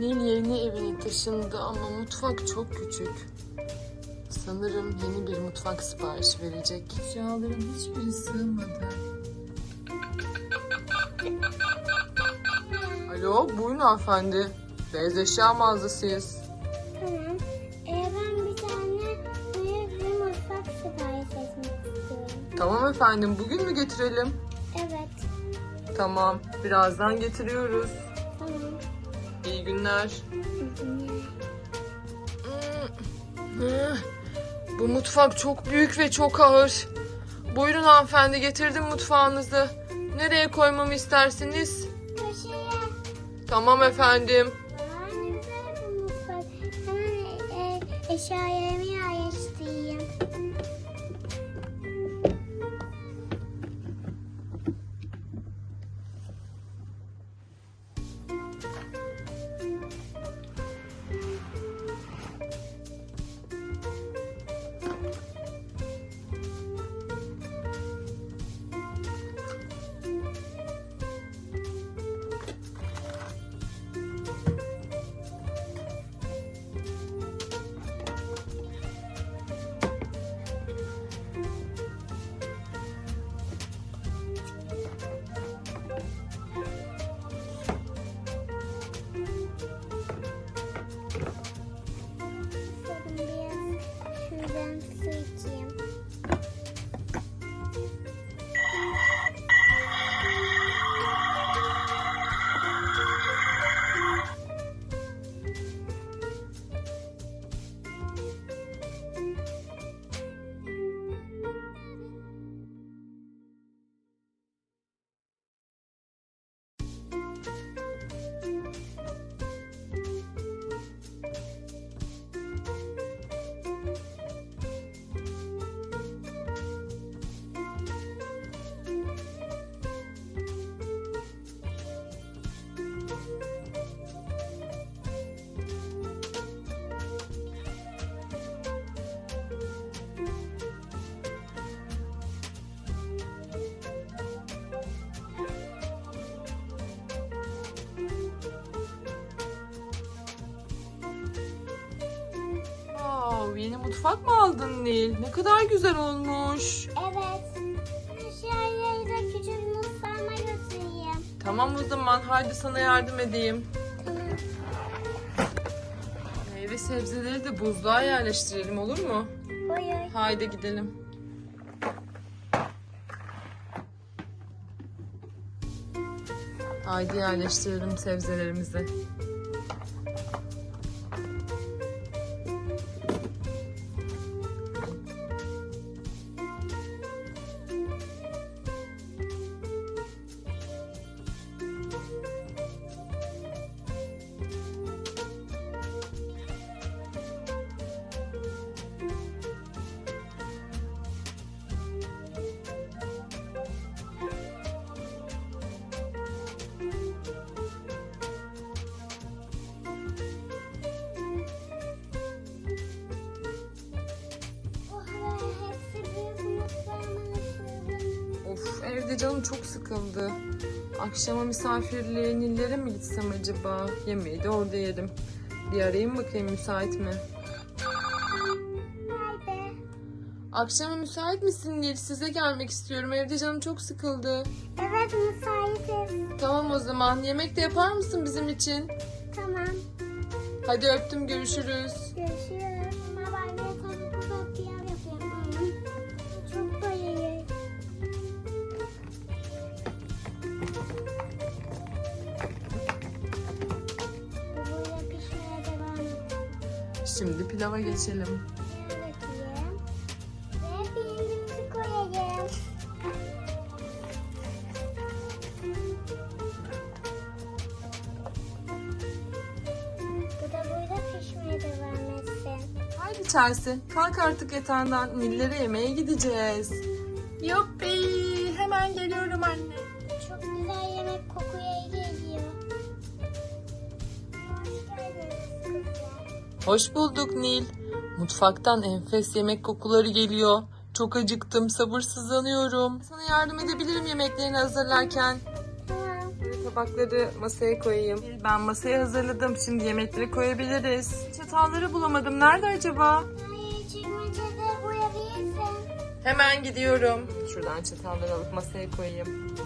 Nil yeni evine taşındı ama mutfak çok küçük. Sanırım yeni bir mutfak siparişi verecek. Eşyaların hiçbiri sığmadı. Alo, buyurun hanımefendi. Beyaz eşya mağazasıyız. Tamam. Ee, ben bir tane büyük bir mutfak sipariş etmek istiyorum. Tamam efendim, bugün mü getirelim? Evet. Tamam, birazdan getiriyoruz. Tamam. İyi günler. Bu mutfak çok büyük ve çok ağır. Buyurun hanımefendi getirdim mutfağınızı. Nereye koymamı istersiniz? Köşeye. Tamam efendim. Hemen e, eşyalarımı yerleştireyim. Yeni mutfak mı aldın Nil? Ne kadar güzel olmuş. Evet. Eşyaları da küçük mutfağıma götüreyim. Tamam o zaman haydi sana yardım edeyim. Tamam. Meyve sebzeleri de buzluğa yerleştirelim olur mu? Buyur. Haydi gidelim. Haydi yerleştirelim sebzelerimizi. Canım çok sıkıldı. Akşama misafirliğe Nillere mi gitsem acaba? Yemeği de orada yerim. Bir arayayım bakayım müsait mi? Nerede? Akşama müsait misin Nil? Size gelmek istiyorum. Evde canım çok sıkıldı. Evet müsaitiz. Tamam o zaman. Yemek de yapar mısın bizim için? Tamam. Hadi öptüm. Görüşürüz. Şimdi pilava geçelim. Bakayım. Ve pirincimizi koyayım. Bu da pişmeye devam etsin. Haydi Chelsea. Kalk artık yatağından. Nillere yemeğe gideceğiz. Yuppi. Hemen geliyorum anne. Çok güzel yemek kokuya Hoş bulduk Nil. Mutfaktan enfes yemek kokuları geliyor. Çok acıktım, sabırsızlanıyorum. Sana yardım edebilirim yemeklerini hazırlarken. Böyle tabakları masaya koyayım. Ben masayı hazırladım. Şimdi yemekleri koyabiliriz. Çatalları bulamadım. Nerede acaba? Hemen gidiyorum. Şuradan çatalları alıp masaya koyayım.